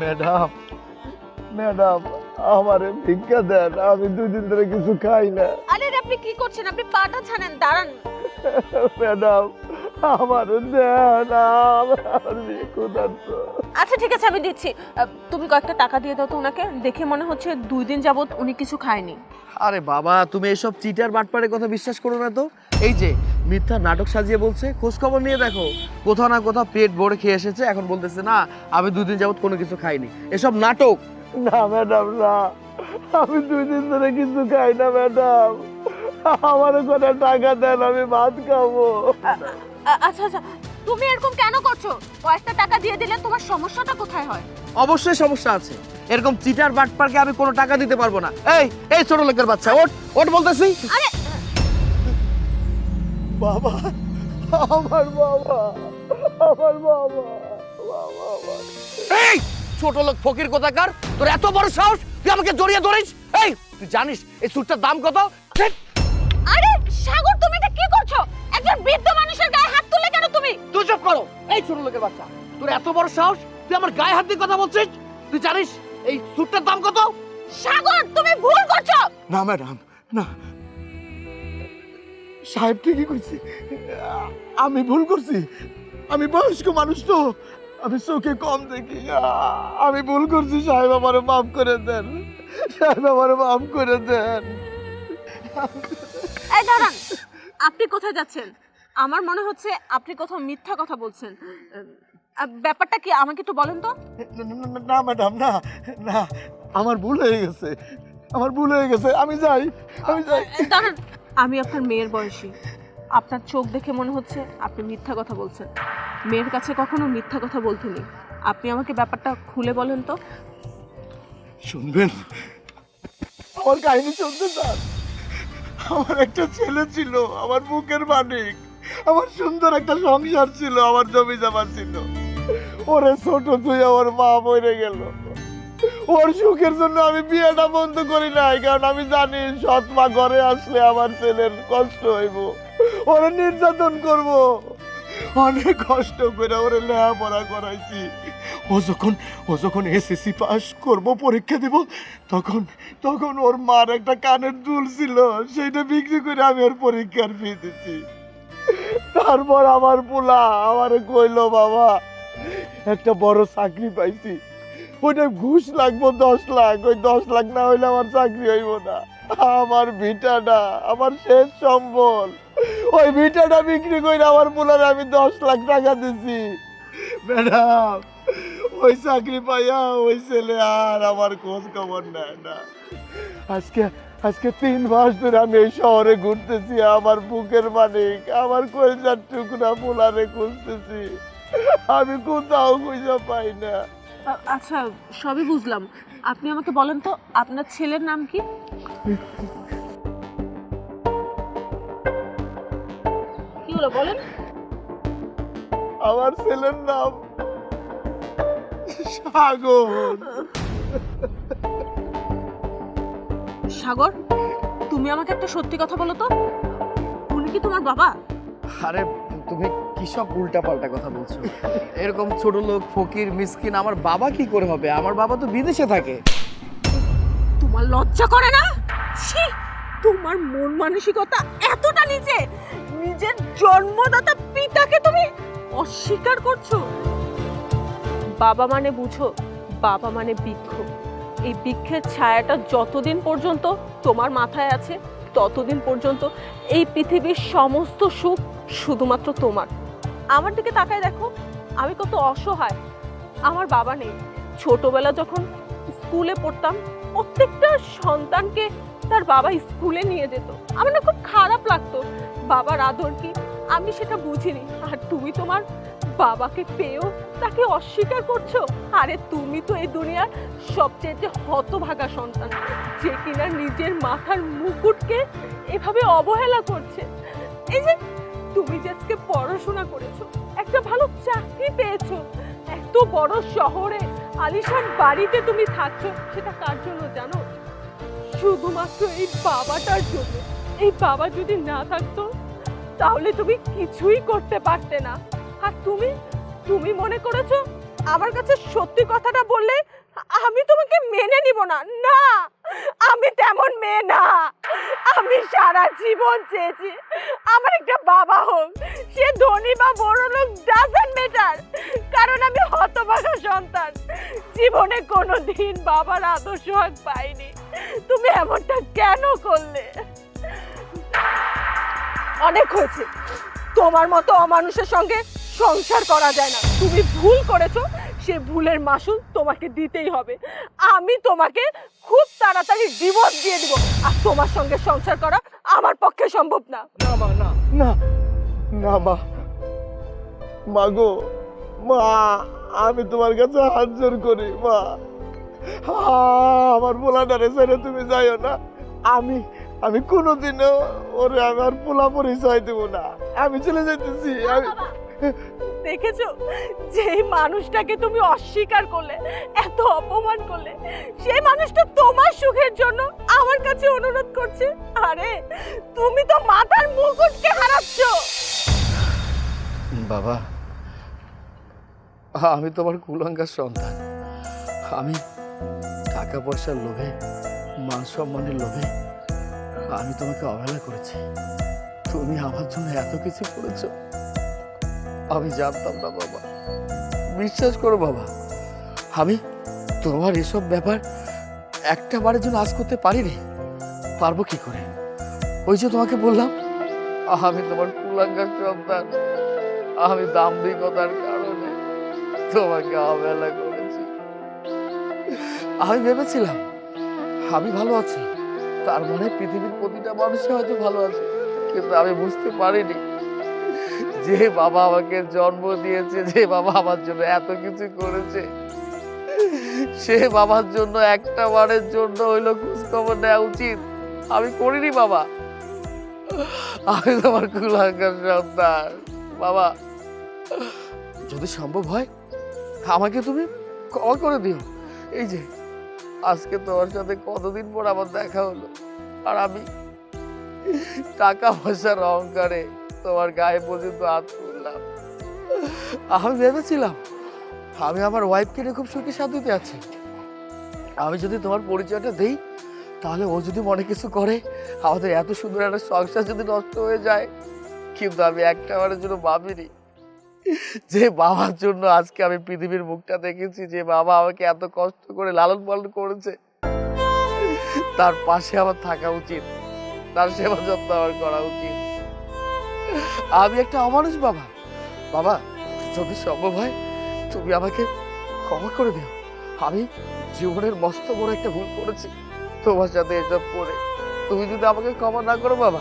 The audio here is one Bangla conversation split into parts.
ম্যাডাম ম্যাডাম আমারে ভিক্ষা দেন আমি দুই দিন ধরে কিছু খাই না। আরে আপনি কি করছেন? আপনি পাটা ছানেন দাঁড়ান। ম্যাডাম আমার দেন আচ্ছা ঠিক আছে আমি দিচ্ছি। তুমি কয়েকটা টাকা দিয়ে দাও তো ওনাকে। দেখে মনে হচ্ছে দুই দিন যাবত উনি কিছু খায়নি। আরে বাবা তুমি এসব চিটার বাটপারের কথা বিশ্বাস করো না তো। এই যে মিথ্যা নাটক সাজিয়ে বলছে খোঁজ খবর নিয়ে দেখো। কোথাও না কোথাও পেট ভরে খেয়ে এসেছে এখন বলতেছে না আমি দুদিন যাবত কোনো কিছু খাইনি। এসব নাটক। না ম্যাডাম না। আমি দুই দিন ধরে কিছু খাই না ম্যাডাম। আমার কোনো টাকা দেন আমি ভাত খাব। আচ্ছা আচ্ছা তুমি এরকম কেন করছ? কয়েকটা টাকা দিয়ে দিলে তোমার সমস্যাটা কোথায় হয়? অবশ্যই সমস্যা আছে। এরকম চিটার বাটপারকে আমি কোনো টাকা দিতে পারব না। এই এই ছোট লোকের বাচ্চা ওট ওট বলতেছি। আরে! বাবা আমার বাবা আমার বাবা বাবা এই ছোট লোক ফকির কোথাকার? তোর এত বড় সাহস তুই আমাকে জড়িয়ে ধরিস? এই তুই জানিস এই স্যুটটার দাম কত? আরে সাগর তুমি এটা কি করছ? একজন বৃদ্ধ মানুষের গায়ে তুমি তুই চুপ করো। এই ছোট লোকের বাচ্চা তোর এত বড় সাহস? তুই আমার গায়ে হাত দিয়ে কথা বলছিস? তুই জানিস এই স্যুটটার দাম কত? সাগর তুমি ভুল করছ। না ম্যাডাম না। সাহেব ঠিকই কইছি। আমি ভুল করছি। আমি বয়স্ক মানুষ তো। আমি চোখে কম দেখি। আমি ভুল করছি সাহেব আমারে মাফ করে দেন। সাহেব আমারে মাফ করে দেন। এই দাঁড়ান আপনি কোথায় যাচ্ছেন? আমার মনে হচ্ছে আপনি কোথাও মিথ্যা কথা বলছেন। ব্যাপারটা কি আমাকে একটু বলেন তো? না, ম্যাডাম না না। আমার ভুল হয়ে গেছে। আমার ভুল হয়ে গেছে। আমি যাই আমি যাই। দাঁড়ান। আমি আপনার মেয়ের বয়সী। আপনার চোখ দেখে মনে হচ্ছে আপনি মিথ্যা কথা বলছেন। মেয়ের কাছে কখনো মিথ্যা কথা বলতে নেই আপনি আমাকে ব্যাপারটা খুলে বলেন তো। শুনবেন? আমার কাহিনী শুনতে চান? আমার একটা ছেলে ছিল আমার বুকের মানিক আমার সুন্দর একটা সংসার ছিল, আমার জমি জমা ছিল। ওরে ছোট, তুই আমার মা মরে গেল। ওর সুখের জন্য আমি বিয়েটা বন্ধ করি নাই, কারণ আমি জানি সৎ মা ঘরে আসলে আমার ছেলের কষ্ট হইব। ওরে নির্যাতন করব। অনেক কষ্ট করে ওরে লেখাপড়া করাইছি। ও যখন ও যখন এসএসসি পাস করব, পরীক্ষা দেব, তখন তখন ওর মার একটা কানের দুল ছিল সেটা বিক্রি করে আমি ওর পরীক্ষার ফি দিছি। তারপর আমার পোলা আমার কইলো, বাবা, একটা বড় চাকরি পাইছি। ওইটা ঘুষ লাগবো, দশ লাখ। ওই দশ লাখ না হইলে আমার চাকরি হইব না। আমার ভিটাটা, আমার শেষ সম্বল। ওই ভিটাটা বিক্রি করে আমার পোলারে আমি দশ লাখ টাকা দিছি। ম্যাডাম, ওই চাকরি পাইয়া ওই ছেলে আর আমার খোঁজ খবর নেয় না। আজকে আজকে তিন মাস ধরে আমি এই শহরে ঘুরতেছি আমার বুকের মালিক আমার কলজার টুকরা পোলারে খুঁজতেছি। আমি কোথাও খুঁজে পাই না। আচ্ছা সবই বুঝলাম। আপনি আমাকে বলেন তো আপনার ছেলের নাম কি? কি হলো বলেন। আমার ছেলের নাম সাগর। সাগর তুমি আমাকে একটা সত্যি কথা বলো তো। উনি কি তোমার বাবা? আরে তুমি কি সব উল্টা পাল্টা কথা বলছো? এরকম ছোট লোক ফকির মিসকিন আমার বাবা কি করে হবে? আমার বাবা তো বিদেশে থাকে। তোমার লজ্জা করে না? ছি তোমার মন মানসিকতা এতটা নিচে নিজের জন্মদাতা পিতাকে তুমি অস্বীকার করছ। বাবা মানে বুঝো বাবা মানে বৃক্ষ। এই বৃক্ষের ছায়াটা যতদিন পর্যন্ত তোমার মাথায় আছে, ততদিন পর্যন্ত এই পৃথিবীর সমস্ত সুখ শুধুমাত্র তোমার। আমার দিকে তাকায় দেখো, আমি কত অসহায়। আমার বাবা নেই। ছোটবেলা যখন স্কুলে পড়তাম, প্রত্যেকটা সন্তানকে তার বাবা স্কুলে নিয়ে যেত। আমার না খুব খারাপ লাগতো। বাবার আদর কি? আমি সেটা বুঝিনি। আর তুমি তোমার বাবাকে পেয়েও তাকে অস্বীকার করছ? আরে তুমি তো এই দুনিয়ার সবচেয়ে হতভাগা সন্তান, যে কিনা নিজের মাথার মুকুটকে এভাবে অবহেলা করছে। এই যে, তুমি যে আজকে পড়াশোনা করেছ, একটা ভালো চাকরি পেয়েছ, এত বড় শহরে আলিশান বাড়িতে তুমি থাকছো, সেটা কার জন্য জানো? শুধুমাত্র এই বাবাটার জন্য। এই বাবা যদি না থাকতো, তাহলে তুমি কিছুই করতে পারতে না। আর তুমি তুমি মনে করেছ আমার কাছে সত্যি কথাটা বললে আমি তোমাকে মেনে নিব না? না, আমি তেমন মেয়ে না। আমি সারা জীবন চেয়েছি আমার একটা বাবা হোক। সে ধনী বা বড় লোক ডাজেন্ট ম্যাটার কারণ আমি হতভাগা সন্তান। জীবনে কোনো দিন বাবার আদর্শ হক পাইনি। তুমি এমনটা কেন করলে? অনেক হয়েছে। তোমার মতো অমানুষের সঙ্গে সংসার করা যায় না। তুমি ভুল করেছ সে ভুলের মাসুল তোমাকে দিতেই হবে। আমি তোমাকে খুব তাড়াতাড়ি ডিভোর্স দিয়ে দিব। আর তোমার সঙ্গে সংসার করা আমার পক্ষে সম্ভব না। না মা না। না না মা। মা গো মা আমি তোমার কাছে হাত জোর করি মা। আ, আমার পোলাটারে ছেড়ে তুমি যাইও না। আমি আমি কোনোদিনও ওরে আমার পোলা পরিচয় দেবো না। আমি চলে যেতেছি আমি দেখেছ? যেই মানুষটাকে তুমি অস্বীকার করলে, এত অপমান করলে, সেই মানুষটা তোমার সুখের জন্য আমার কাছে অনুরোধ করছে। আরে, তুমি তো মাথার মুকুটকে হারাচ্ছ! বাবা, আমি তোমার কুলঙ্গার সন্তান। আমি টাকা পয়সার লোভে মান সম্মানের লোভে আমি তোমাকে অবহেলা করেছি। তুমি আমার জন্য এত কিছু করেছ। আমি জানতাম না, বাবা। বিশ্বাস করো, বাবা, আমি তোমার এসব ব্যাপার একটা বারের জন্য আজ করতে পারিনি। পারব কি করে? ওই যে তোমাকে বললাম, আমি তোমার কুলাঙ্গার সন্তান। আমি দাম্ভিকতার কারণে তোমাকে অবহেলা করেছি। আমি ভেবেছিলাম, আমি ভালো আছি। তার মানে পৃথিবীর প্রতিটা মানুষই হয়তো ভালো আছে, কিন্তু আমি বুঝতে পারিনি। যে বাবা আমাকে জন্ম দিয়েছে, যে বাবা আমার জন্য এত কিছু করেছে, সে বাবার জন্য একটা বারের জন্য হইল খোঁজখবর নেওয়া উচিত। আমি করিনি বাবা। আমি তোমার কুলাঙ্গার সন্তান। বাবা, যদি সম্ভব হয়, আমাকে তুমি ক্ষমা করে দিও। এই যে, আজকে তোমার সাথে কতদিন পর আমার দেখা হলো। আর আমি টাকা পয়সার অহংকারে তোমার গায়ে পর্যন্ত হাত তুললাম। আমি ভেবেছিলাম, আমি আমার ওয়াইফকে নিয়ে খুব সুখী শান্তিতে আছি। আমি যদি তোমার পরিচয়টা দেই, তাহলে ও যদি মনে কিছু করে, আমাদের এত সুন্দর একটা সংসার যদি নষ্ট হয়ে যায়, কিন্তু আমি একটা বারের জন্য ভাবিনি। যে বাবার জন্য আজকে আমি পৃথিবীর মুখটা দেখেছি, যে বাবা আমাকে এত কষ্ট করে লালন পালন করেছে। তার পাশে আমার থাকা উচিত, তার সেবা যত্ন আমার করা উচিত। আমি একটা অমানুষ, বাবা। বাবা, যদি সম্ভব হয়, তুমি আমাকে ক্ষমা করে দিও। আমি জীবনের মস্ত বড় একটা ভুল করেছি। তোমার সাথে এসব করে তুমি যদি আমাকে ক্ষমা না করো, বাবা,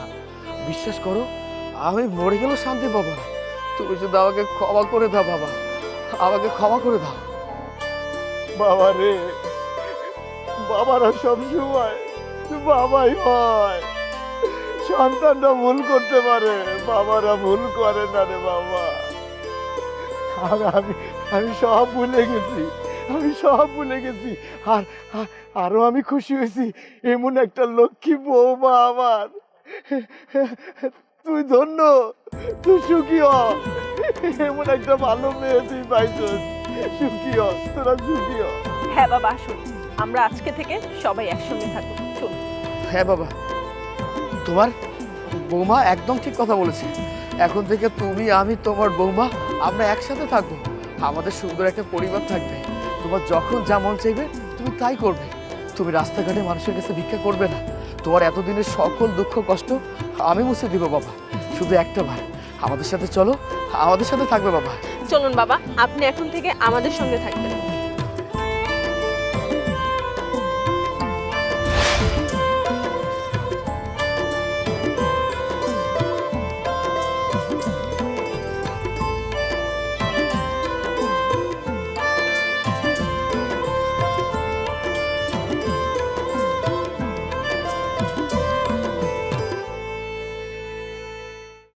বিশ্বাস করো, আমি মরে গেলেও শান্তি পাবো না। তুমি যদি আমাকে ক্ষমা করে দাও, বাবা। আমাকে ক্ষমা করে দাও। বাবা রে, বাবারা সব সময় বাবাই হয়। সন্তানরা ভুল করতে পারে। বাবারা ভুল করে না রে বাবা। আর আমি আমি সব ভুলে গেছি। আমি সব ভুলে গেছি। আর আর- আরও আমি খুশি হয়েছি। এমন একটা লক্ষ্মী বৌমা আমার। তুই ধন্য তুই সুখী হ। এমন একটা ভালো মেয়ে তুই পাইছিস। সুখী হ তোরা সুখী হ। হ্যাঁ বাবা আসুন। আমরা আজকে থেকে সবাই একসঙ্গে থাকব চলুন। হ্যাঁ বাবা। তোমার বৌমা একদম ঠিক কথা বলেছে। এখন থেকে তুমি, আমি, তোমার বৌমা, আমরা একসাথে থাকব। আমাদের সুন্দর একটা পরিবার থাকবে। তোমার যখন যা মন চাইবে, তুমি তাই করবে। তুমি রাস্তাঘাটে মানুষের কাছে ভিক্ষা করবে না। তোমার এতদিনের সকল দুঃখ, কষ্ট আমি মুছে দিব, বাবা। শুধু একটা বার। আমাদের সাথে চলো। আমাদের সাথে থাকবে, বাবা। চলুন, বাবা। আপনি এখন থেকে আমাদের সঙ্গে থাকবেন।